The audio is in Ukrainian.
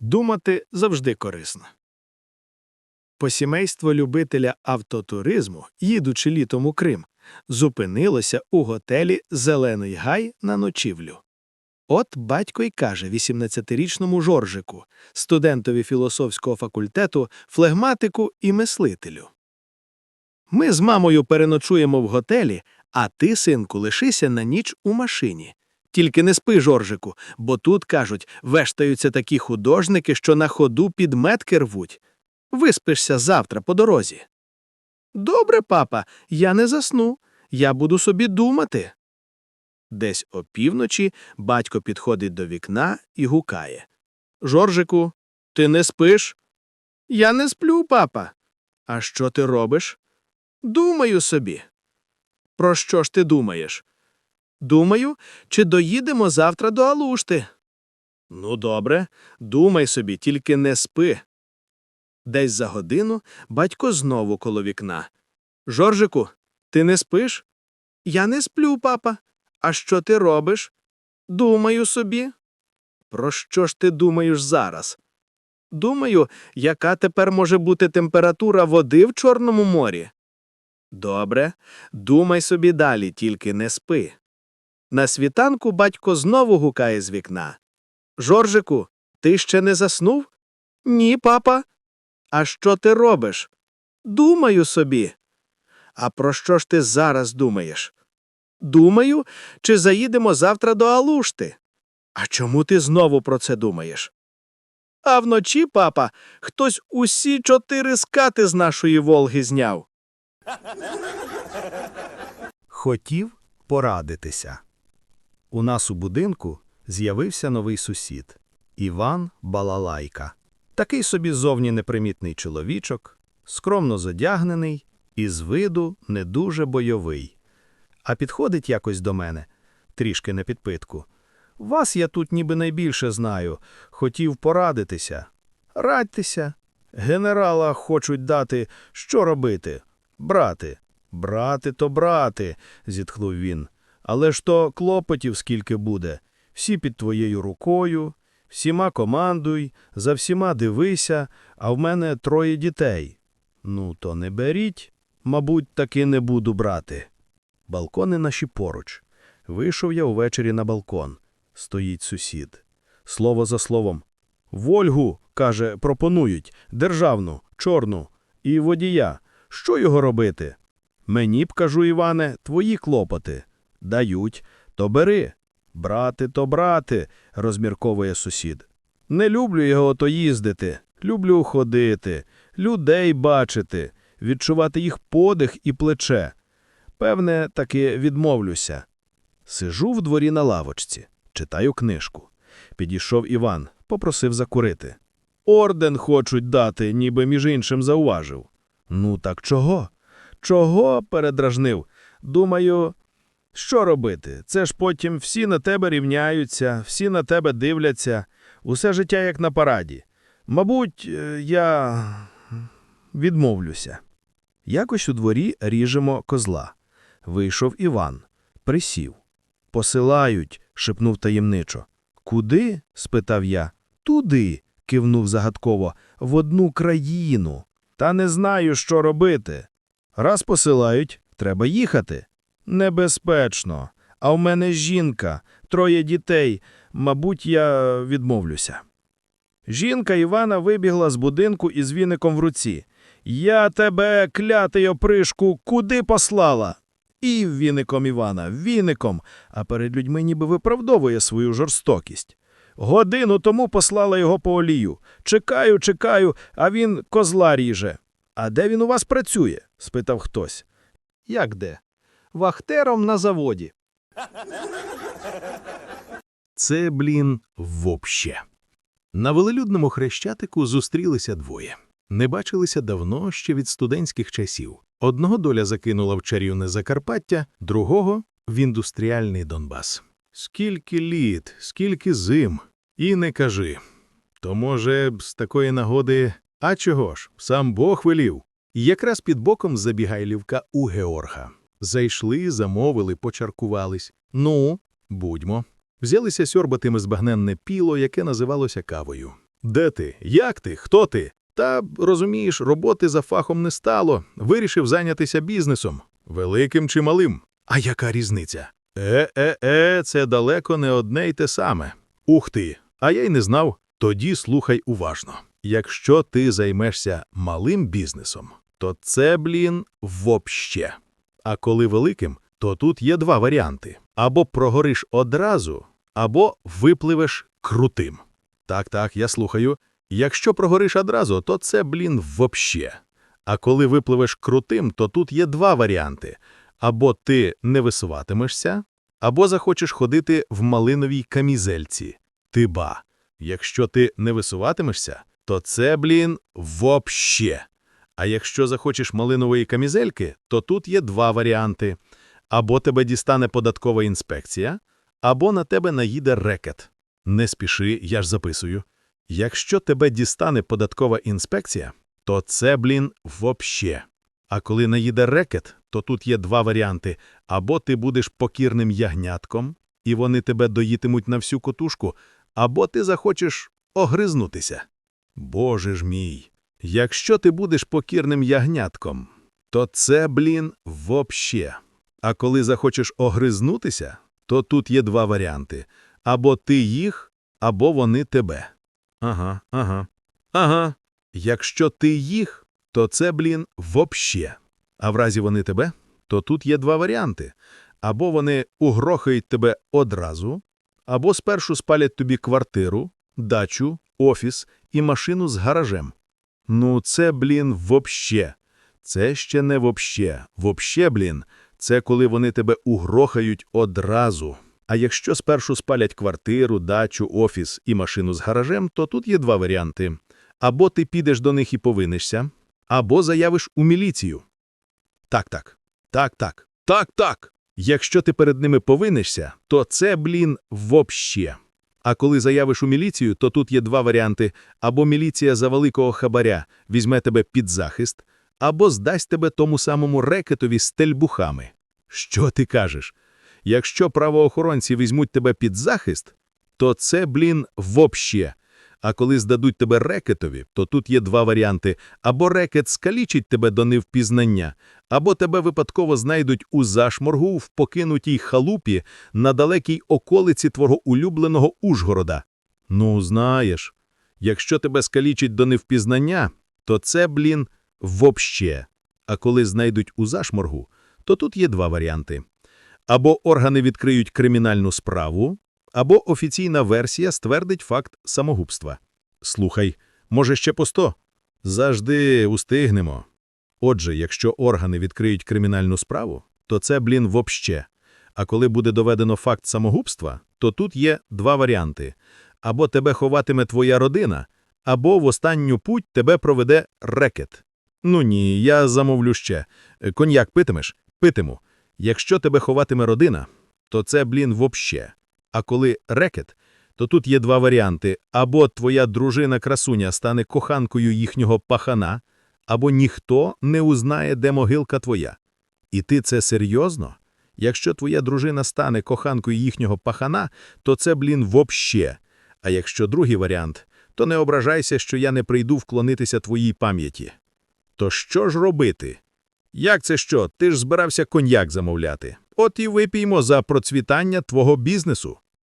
Думати завжди корисно. Посімейство любителя автотуризму, їдучи літом у Крим, зупинилося у готелі Зелений Гай на ночівлю. От батько й каже 18-річному Жоржику, студентові філософського факультету, флегматику і мислителю. Ми з мамою переночуємо в готелі, а ти, синку, лишися на ніч у машині. Тільки не спи, Жоржику, бо тут, кажуть, вештаються такі художники, що на ходу підметки рвуть. Виспишся завтра по дорозі. Добре, папа, я не засну. Я буду собі думати. Десь опівночі батько підходить до вікна і гукає. Жоржику, ти не спиш? Я не сплю, папа. А що ти робиш? Думаю собі. Про що ж ти думаєш? Думаю, чи доїдемо завтра до Алушти. Ну, добре, думай собі, тільки не спи. Десь за годину батько знову коло вікна. Жоржику, ти не спиш? Я не сплю, папа. А що ти робиш? Думаю собі. Про що ж ти думаєш зараз? Думаю, яка тепер може бути температура води в Чорному морі. Добре, думай собі далі, тільки не спи. На світанку батько знову гукає з вікна. Жоржику, ти ще не заснув? Ні, папа. А що ти робиш? Думаю собі. А про що ж ти зараз думаєш? Думаю, чи заїдемо завтра до Алушти. А чому ти знову про це думаєш? А вночі, папа, хтось усі чотири скати з нашої Волги зняв. Хотів порадитися. У нас у будинку з'явився новий сусід Іван Балалайка. Такий собі зовні непримітний чоловічок, скромно зодягнений і з виду не дуже бойовий. А підходить якось до мене, трішки на підпитку. Вас я тут ніби найбільше знаю, хотів порадитися. Радьтеся. Генерала хочуть дати, що робити? Брати. Брати то брати, зітхнув він. Але ж то клопотів скільки буде. Всі під твоєю рукою, всіма командуй, за всіма дивися, а в мене троє дітей. Ну, то не беріть, мабуть, таки не буду брати. Балкони наші поруч. Вийшов я увечері на балкон. Стоїть сусід. Слово за словом. Вольгу, каже, пропонують, державну, чорну, і водія. Що його робити? Мені б, кажу, Іване, твої клопоти. Дають, то бери. Брати, то брати, розмірковує сусід. Не люблю його то їздити, люблю ходити, людей бачити, відчувати їх подих і плече. Певне, таки відмовлюся. Сижу в дворі на лавочці, читаю книжку. Підійшов Іван, попросив закурити. Орден хочуть дати, ніби між іншим зауважив. Ну так чого? Чого? передражнив. Думаю, що робити? Це ж потім всі на тебе рівняються, всі на тебе дивляться, усе життя як на параді. Мабуть, е, я відмовлюся. Якось у дворі ріжемо козла. Вийшов Іван, присів. Посилають, шепнув таємничо. Куди? спитав я. Туди, кивнув загадково, в одну країну. Та не знаю, що робити. Раз посилають, треба їхати. Небезпечно. А в мене жінка, троє дітей. Мабуть, я відмовлюся. Жінка Івана вибігла з будинку із віником в руці. Я тебе, клятий опришку, куди послала? І віником Івана, віником, а перед людьми ніби виправдовує свою жорстокість. Годину тому послала його по олію. Чекаю, чекаю, а він козла ріже. А де він у вас працює? спитав хтось. Як де? Вахтером на заводі. Це, блін, вообще. На велелюдному хрещатику зустрілися двоє. Не бачилися давно ще від студентських часів. Одного доля закинула в чарівне Закарпаття, другого — в індустріальний Донбас. Скільки літ, скільки зим. І не кажи. То, може, з такої нагоди, а чого ж, сам Бог велів. І якраз під боком забігайлівка у Георга. Зайшли, замовили, почаркувались. Ну, будьмо. Взялися сьорбати ми збагненне піло, яке називалося кавою. Де ти? Як ти? Хто ти? Та, розумієш, роботи за фахом не стало. Вирішив зайнятися бізнесом. Великим чи малим. А яка різниця? Е-е-е, це далеко не одне й те саме. Ух ти! А я й не знав. Тоді слухай уважно. Якщо ти займешся малим бізнесом, то це, блін, вообще. А коли великим, то тут є два варіанти: або прогориш одразу, або випливеш крутим. Так, так, я слухаю. Якщо прогориш одразу, то це, блін, вообще. А коли випливеш крутим, то тут є два варіанти: або ти не висуватимешся, або захочеш ходити в малиновій камізельці. Ти ба. Якщо ти не висуватимешся, то це, блін, вообще. А якщо захочеш малинової камізельки, то тут є два варіанти: або тебе дістане податкова інспекція, або на тебе наїде рекет. Не спіши, я ж записую. Якщо тебе дістане податкова інспекція, то це, блін, вообще. А коли наїде рекет, то тут є два варіанти: або ти будеш покірним ягнятком, і вони тебе доїтимуть на всю котушку, або ти захочеш огризнутися. Боже ж мій, якщо ти будеш покірним ягнятком, то це, блін, вообще. А коли захочеш огризнутися, то тут є два варіанти: або ти їх, або вони тебе. Ага, ага. Ага. Якщо ти їх, то це, блін, вообще. А в разі вони тебе, то тут є два варіанти. Або вони угрохають тебе одразу, або спершу спалять тобі квартиру, дачу, офіс і машину з гаражем. Ну, це, блін, вообще. Це ще не вообще. Вообще, блін, це коли вони тебе угрохають одразу. А якщо спершу спалять квартиру, дачу, офіс і машину з гаражем, то тут є два варіанти. Або ти підеш до них і повинишся, або заявиш у міліцію. Так, так, так, так, так, так. Якщо ти перед ними повинишся, то це, блін, вообще. А коли заявиш у міліцію, то тут є два варіанти. Або міліція за великого хабаря візьме тебе під захист, або здасть тебе тому самому рекетові з тельбухами. Що ти кажеш? Якщо правоохоронці візьмуть тебе під захист, то це, блін, вообще. А коли здадуть тебе рекетові, то тут є два варіанти. Або рекет скалічить тебе до невпізнання, або тебе випадково знайдуть у зашморгу в покинутій халупі на далекій околиці твого улюбленого Ужгорода. Ну, знаєш, якщо тебе скалічить до невпізнання, то це, блін, вообще. А коли знайдуть у зашморгу, то тут є два варіанти. Або органи відкриють кримінальну справу, або офіційна версія ствердить факт самогубства. Слухай, може ще по сто? Завжди устигнемо. Отже, якщо органи відкриють кримінальну справу, то це, блін, вообще. А коли буде доведено факт самогубства, то тут є два варіанти. Або тебе ховатиме твоя родина, або в останню путь тебе проведе рекет. Ну ні, я замовлю ще. Коньяк питимеш? Питиму. Якщо тебе ховатиме родина, то це, блін, вообще. А коли рекет, то тут є два варіанти. Або твоя дружина-красуня стане коханкою їхнього пахана, або ніхто не узнає, де могилка твоя. І ти це серйозно? Якщо твоя дружина стане коханкою їхнього пахана, то це, блін, вообще. А якщо другий варіант, то не ображайся, що я не прийду вклонитися твоїй пам'яті. То що ж робити? Як це що? Ти ж збирався коньяк замовляти. От і випіймо за процвітання твого бізнесу.